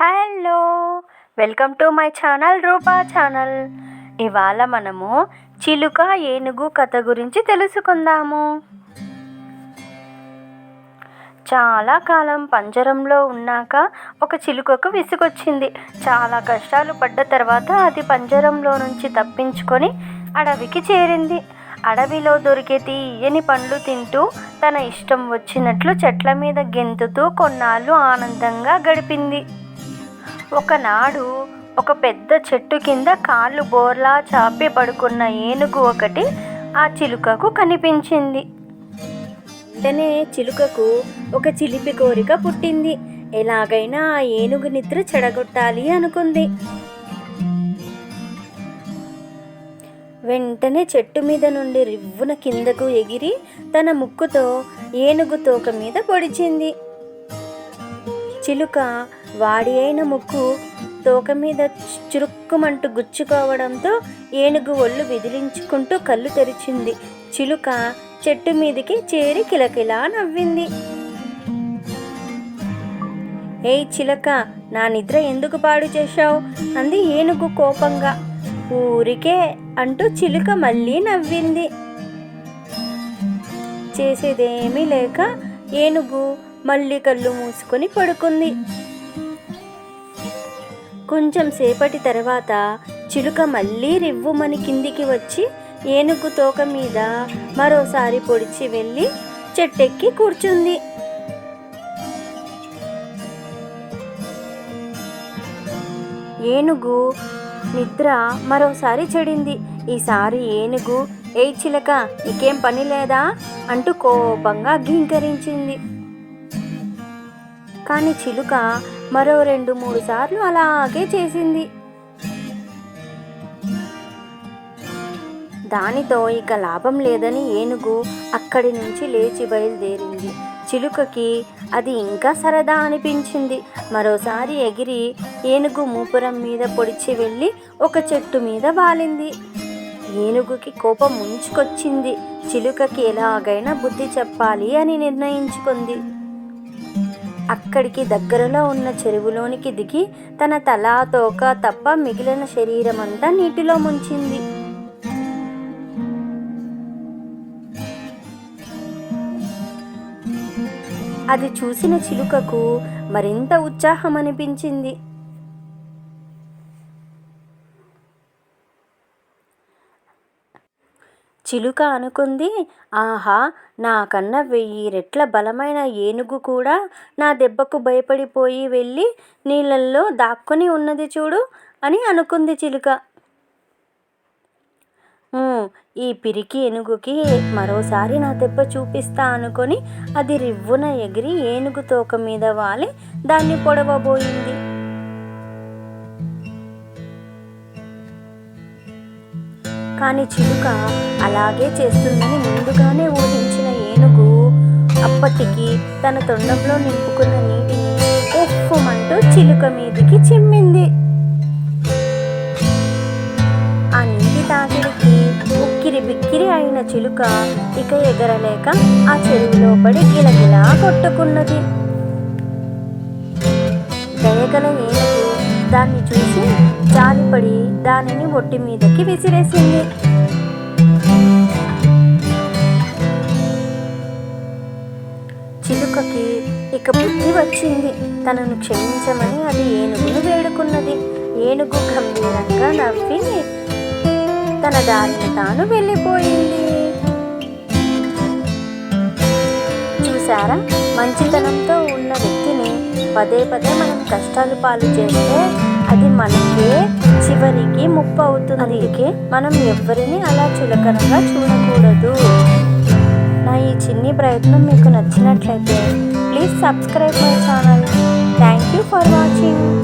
Hello welcome to my channel Rupa channel. ఇవాళ మనము చిలుక ఏనుగు కథ గురించి తెలుసుకుందాము. చాలా కాలం పంజరంలో ఉన్నాక ఒక చిలుకకు విసుగొచ్చింది. చాలా కష్టాలు పడ్డ తర్వాత అది పంజరంలో నుంచి తప్పించుకొని అడవికి చేరింది. అడవిలో దొరికే తీయని పండ్లు తింటూ తన ఇష్టం వచ్చినట్లు చెట్ల మీద గెంతుతూ కొన్నాళ్ళు ఆనందంగా గడిపింది. ఒకనాడు ఒక పెద్ద చెట్టు కింద కాళ్ళు బోర్లా చాపి పడుకున్న ఏనుగు ఒకటి ఆ చిలుకకు కనిపించింది. వెంటనే చిలుకకు ఒక చిలిపి కోరిక పుట్టింది. ఎలాగైనా ఆ ఏనుగు నిద్ర చెడగొట్టాలి అనుకుంది. వెంటనే చెట్టు మీద నుండి రివ్వున కిందకు ఎగిరి తన ముక్కుతో ఏనుగు తోక మీద పొడిచింది. చిలుక వాడి అయిన ముక్కు తోక మీద చురుక్కుమంటూ గుచ్చుకోవడంతో ఏనుగు ఒళ్ళు విదిలించుకుంటూ కళ్ళు తెరిచింది. చిలుక చెట్టు మీదికి చేరి కిలకిలా నవ్వింది. ఏయ్ చిలక నా నిద్ర ఎందుకు పాడు చేశావు? అంది ఏనుగు కోపంగా. ఊరికే అంటూ చిలుక మళ్ళీ నవ్వింది. చేసేదేమీ లేక ఏనుగు మళ్ళీ కళ్ళు మూసుకొని పడుకుంది. కొంచెం సేపటి తర్వాత చిలుక మళ్ళీ రివ్వుమని కిందికి వచ్చి ఏనుగు తోక మీద మరోసారి పొడిచి వెళ్ళి చెట్టెక్కి కూర్చుంది. ఏనుగు నిద్ర మరోసారి చెడింది. ఈసారి ఏనుగు ఏ చిలక నీకేం పని లేదా? అంటూ కోపంగా ఘీంకరించింది. కానీ చిలుక మరో రెండు మూడు సార్లు అలాగే చేసింది. దానితో ఇక లాభం లేదని ఏనుగు అక్కడి నుంచి లేచి బయలుదేరింది. చిలుకకి అది ఇంకా సరదా అనిపించింది. మరోసారి ఎగిరి ఏనుగు మూపురం మీద పొడిచి వెళ్ళి ఒక చెట్టు మీద వాలింది. ఏనుగుకి కోపం ముంచుకొచ్చింది. చిలుకకి ఎలాగైనా బుద్ధి చెప్పాలి అని నిర్ణయించుకుంది. అక్కడికి దగ్గరలో ఉన్న చెరువులోనికి దిగి తన తల తోక తప్ప మిగిలిన శరీరం అంతా నీటిలో ముంచింది. అది చూసిన చిలుకకు మరింత ఉత్సాహం అనిపించింది చిలుక అనుకుంది. ఆహా నాకన్నా వెయ్యి రెట్ల బలమైన ఏనుగు కూడా నా దెబ్బకు భయపడిపోయి వెళ్ళి నీళ్ళల్లో దాక్కుని ఉన్నది చూడు అని అనుకుంది చిలుక. ఈ పిరికి ఏనుగుకి మరోసారి నా దెబ్బ చూపిస్తా అనుకొని అది రివ్వున ఎగిరి ఏనుగు తోక మీద వాలి దాన్ని పొడవబోయింది. కానీ చిలుక అలాగే చేస్తుందని ముందుగానే ఊహించిన ఏనుగు అప్పటికి తన తొండంలో నింపుకున్న నీటిని ఉప్పుమంటూ చిలుక మీదికి చిమ్మింది. ఆ నీటి తాకిడికి ఉక్కిరి బిక్కిరి అయిన చిలుక ఇక ఎగరలేక ఆ చెరువులో పడి గిలగిలా కొట్టుకున్నది. దయగల ఏనుగు దాన్ని చూసి భయపడి దానిని ఒట్టి మీదకి విసిరేసింది. చిలుకకి ఇక బుద్ధి వచ్చింది. తనను క్షమించమని అది ఏనుగును వేడుకున్నది. ఏనుగు గంభీరంగా నవ్వి తన దారిని తాను వెళ్ళిపోయింది. చూసారా మంచితనంతో ఉన్న వ్యక్తిని పదే పదే మనం కష్టాలు పాలు చేస్తే అది మనకే చివరికి ముప్పు అవుతుంది అందుకే మనం ఎవరిని అలా చులకనగా చూడకూడదు. నా ఈ చిన్ని ప్రయత్నం మీకు నచ్చినట్లయితే please subscribe my channel. Thank you for watching.